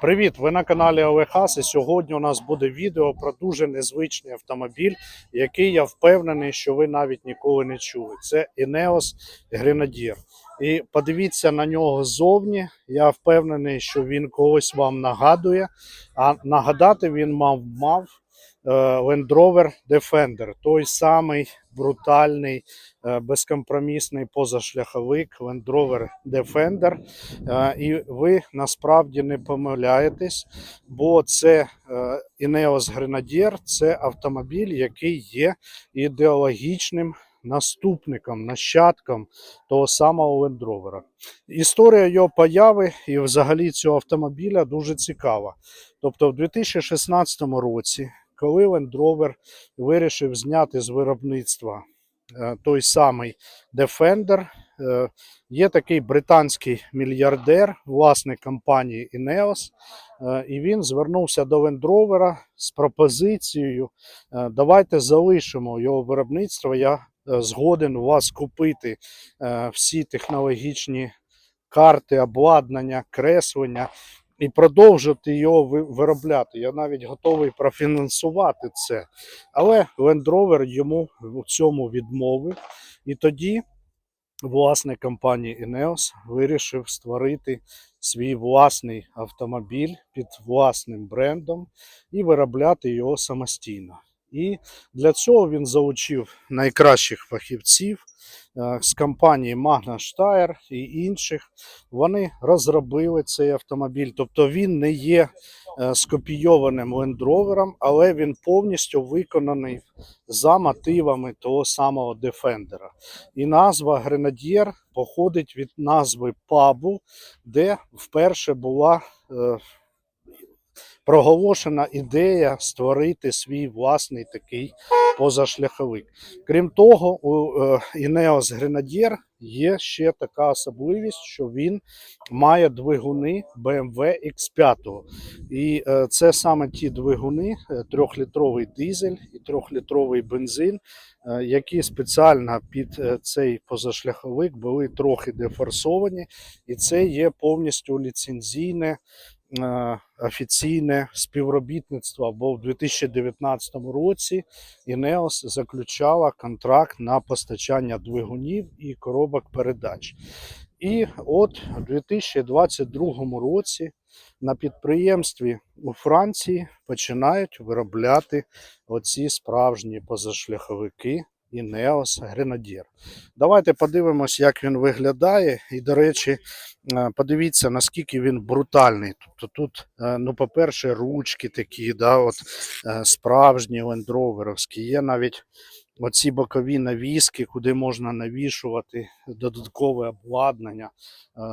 Привіт! Ви на каналі Олехас і сьогодні у нас буде відео про дуже незвичний автомобіль, який я впевнений, що ви навіть ніколи не чули. Це Ineos Grenadier. І подивіться на нього ззовні. Я впевнений, що він когось вам нагадує. А нагадати він мав мав Land Rover Defender, той самий брутальний, е, безкомпромісний позашляховик Land Rover Defender. Е, І ви насправді не помиляєтесь, бо це е, Ineos Grenadier – це автомобіль, який є ідеологічним наступником, нащадком того самого Rover. Історія його появи і взагалі цього автомобіля дуже цікава. Тобто, в 2016 році, коли Land Rover вирішив зняти з виробництва е, той самий Defender, е, є такий британський мільярдер, власник компанії Ineos, е, і він звернувся до Land Rover з пропозицією: давайте залишимо його виробництво. Я згоден у вас купити всі технологічні карти, обладнання, креслення і продовжити його виробляти. Я навіть готовий профінансувати це. Але Land Rover йому в цьому відмовив. І тоді власник компанії Ineos вирішив створити свій власний автомобіль під власним брендом і виробляти його самостійно. І для цього він залучив найкращих фахівців е, з компанії Magna Steyr і інших. Вони розробили цей автомобіль. Тобто він не є е, скопійованим Rover, але він повністю виконаний за мотивами того самого Defender. І назва Grenadier походить від назви пабу, де вперше була е, проголошена ідея створити свій власний такий позашляховик. Крім того, у е, Ineos Grenadier є ще така особливість, що він має двигуни BMW X5. І е, це саме ті двигуни, е, трьохлітровий дизель і трьохлітровий бензин, які спеціально під цей позашляховик були трохи дефорсовані, і це є повністю ліцензійне офіційне співробітництво, бо в 2019 році Ineos заключала контракт на постачання двигунів і коробок передач. І от у 2022 році на підприємстві у Франції починають виробляти оці справжні позашляховики Ineos Grenadier. Давайте подивимось, як він виглядає. І, до речі, е, подивіться, наскільки він брутальний. Тобто тут, е, ну, по-перше, ручки такі, да, от, е, справжні лендроверовські. Є навіть оці бокові навіски, куди можна навішувати додаткове обладнання.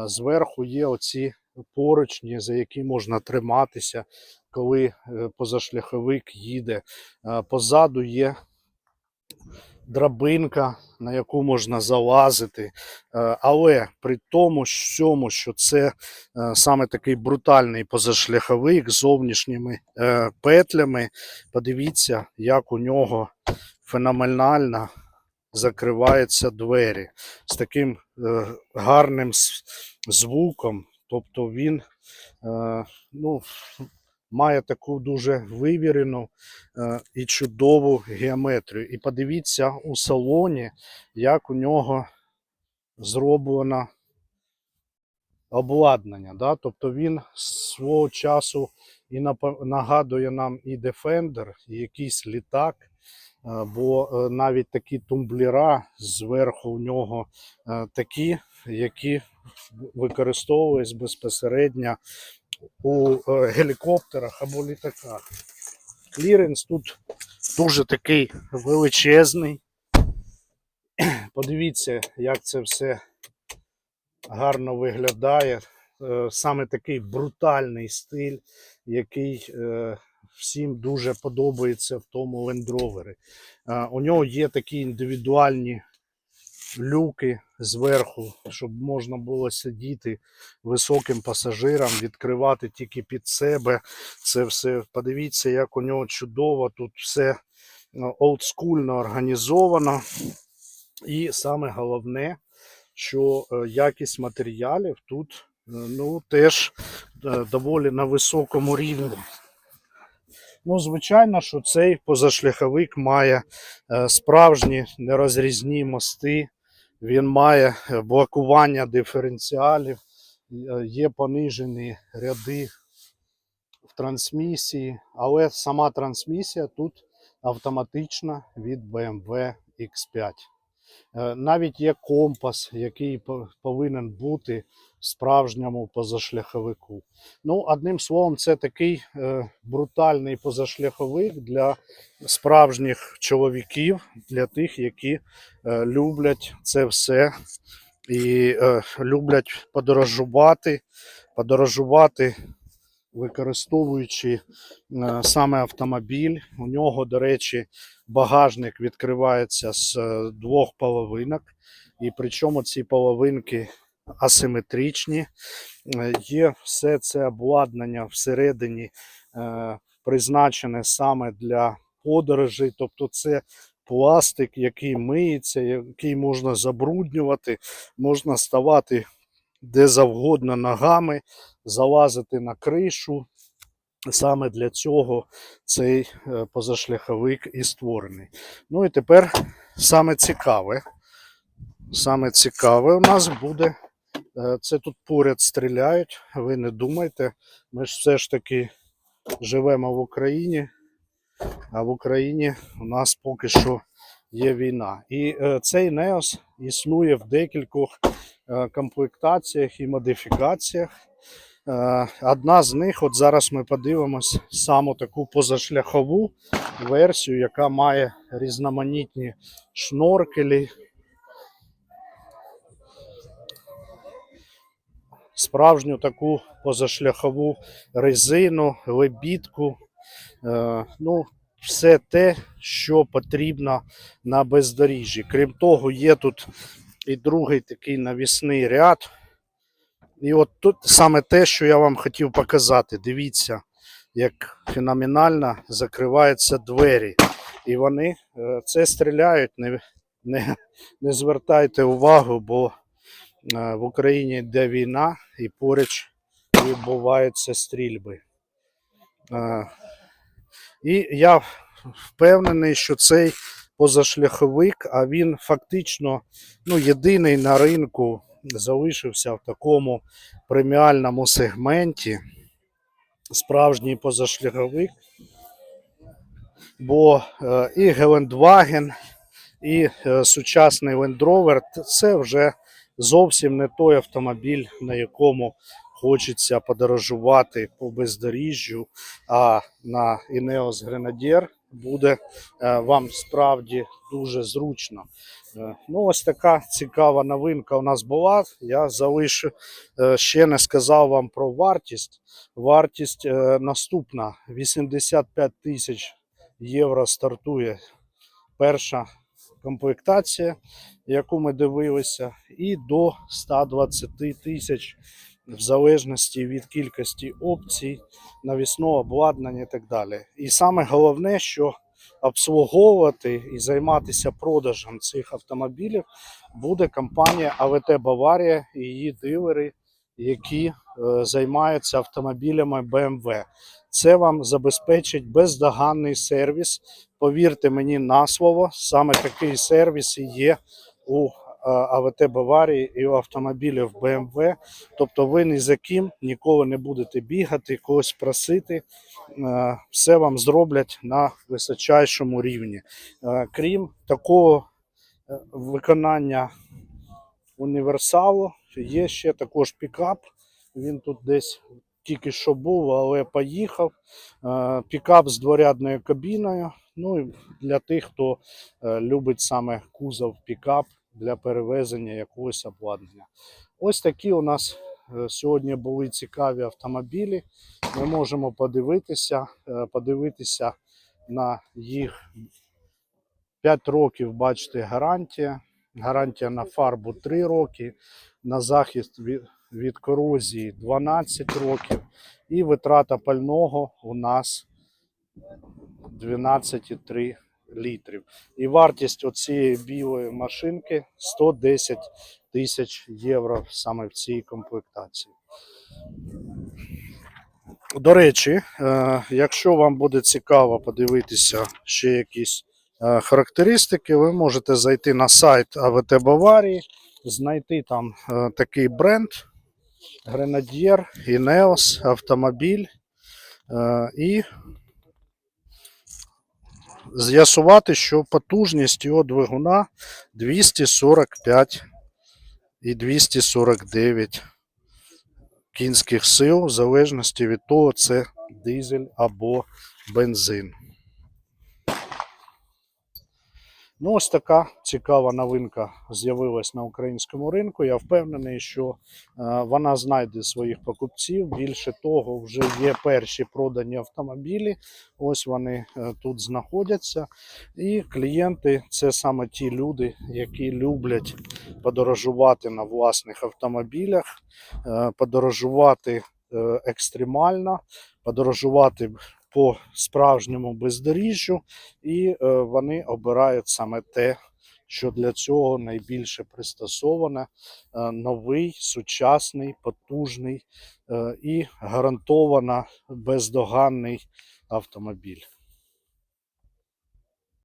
Зверху є оці поручні, за які можна триматися, коли позашляховик їде. Позаду є драбинка, на яку можна залазити. Е, Але при тому що це е, саме такий брутальний позашляховик з зовнішніми е, петлями, подивіться, як у нього феноменально закриваються двері з таким гарним звуком. Тобто він ну, має таку дуже вивірену е, і чудову геометрію. І подивіться у салоні, як у нього зроблено обладнання. Да? Тобто він свого часу і нагадує нам і Defender, і якийсь літак. Е, Бо е, навіть такі тумблера зверху у нього такі, які використовують безпосередньо у е, гелікоптерах або літаках. Кліренс тут дуже такий величезний. Подивіться, як це все гарно виглядає. Е, Саме такий брутальний стиль, який е, всім дуже подобається в тому. Е, У нього є такі індивідуальні люки зверху, щоб можна було сидіти високим пасажирам, відкривати тільки під себе. Це все. Подивіться, як у нього чудово. Тут все е, олдскульно організовано. І саме головне, що е, якість матеріалів тут ну, теж е, доволі на високому рівні. Ну, звичайно, що цей позашляховик має е, справжні нерозрізні мости, він має блокування диференціалів, е, є понижені ряди в трансмісії, але сама трансмісія тут автоматична від BMW X5. Е, Навіть є компас, який повинен бути справжньому позашляховику. Ну, одним словом, це такий е, брутальний позашляховик для справжніх чоловіків, для тих, які е, люблять це все і люблять подорожувати, подорожувати, використовуючи е, саме автомобіль. У нього, до речі, багажник відкривається з е, двох половинок, і причому ці половинки асиметричні. Е, Є все це обладнання всередині призначене саме для подорожей, тобто це пластик, який миється, який можна забруднювати, можна ставати де завгодно ногами, залазити на кришу. Саме для цього цей е, позашляховик і створений. Ну і тепер саме цікаве. Саме цікаве у нас буде. е, Це тут поряд стріляють. Ви не думайте. Ми ж все ж таки живемо в Україні, а в Україні у нас поки що є війна. І е, цей Неос існує в декількох комплектаціях і модифікаціях. Е, Одна з них, от зараз ми подивимось саму таку позашляхову версію, яка має різноманітні шноркелі. Справжню таку позашляхову резину, лебідку. Е, ну, все те, що потрібно на бездоріжжі. Крім того, є тут і другий такий навісний ряд. І от тут саме те, що я вам хотів показати. Дивіться, як феноменально закриваються двері. І вони е, це стріляють. Не, не, не звертайте увагу, бо е, в Україні йде війна і поруч відбуваються стрільби. Е, І я впевнений, що цей позашляховик, а він фактично ну, єдиний на ринку залишився в такому преміальному сегменті. Справжній позашляховик. Бо е, і Гелендваген, і е, сучасний Rover – це вже зовсім не той автомобіль, на якому хочеться подорожувати по бездоріжжю, а на Ineos Grenadier буде е, вам справді дуже зручно. Е, Ну, ось така цікава новинка у нас була. Я залишу е, ще не сказав вам про вартість. Вартість наступна: 85 тисяч євро стартує перша комплектація, яку ми дивилися, і до 120 тисяч в залежності від кількості опцій, навісного обладнання і так далі. І саме головне, що обслуговувати і займатися продажем цих автомобілів буде компанія АВТ Баварія і її дилери, які е, займаються автомобілями BMW. Це вам забезпечить бездоганний сервіс. Повірте мені на слово, саме такий сервіс і є у АВТ Баварії і у автомобілів BMW. Тобто ви ні за ким ніколи не будете бігати, когось просити. Е, Все вам зроблять на височайшому рівні. Е, Крім такого е, виконання універсалу, є ще також пікап. Він тут десь тільки що був, але поїхав. Е, Пікап з дворядною кабіною. Ну і для тих, хто е, любить саме кузов пікап для перевезення якогось обладнання. Ось такі у нас е, сьогодні були цікаві автомобілі. Ми можемо подивитися, е, подивитися на їх 5 років, бачите, гарантія. Гарантія на фарбу 3 роки, на захист від, корозії 12 років. І витрата пального у нас 12,3 літрів. І вартість оцієї білої машинки 110 тисяч євро саме в цій комплектації. До речі, е, якщо вам буде цікаво подивитися ще якісь е, характеристики, ви можете зайти на сайт АВТ Баварії, знайти там е, такий бренд Гренадєр, Інеос, автомобіль і з'ясувати, що потужність його двигуна 245 і 249 кінських сил, в залежності від того, це дизель або бензин. Ну, ось така цікава новинка з'явилась на українському ринку. Я впевнений, що е, вона знайде своїх покупців. Більше того, вже є перші продані автомобілі. Ось вони е, тут знаходяться. І клієнти це саме ті люди, які люблять подорожувати на власних автомобілях, е, подорожувати екстремально, подорожувати по справжньому бездоріжжю, і е, вони обирають саме те, що для цього найбільше пристосоване, е, новий, сучасний, потужний е, і гарантовано бездоганний автомобіль.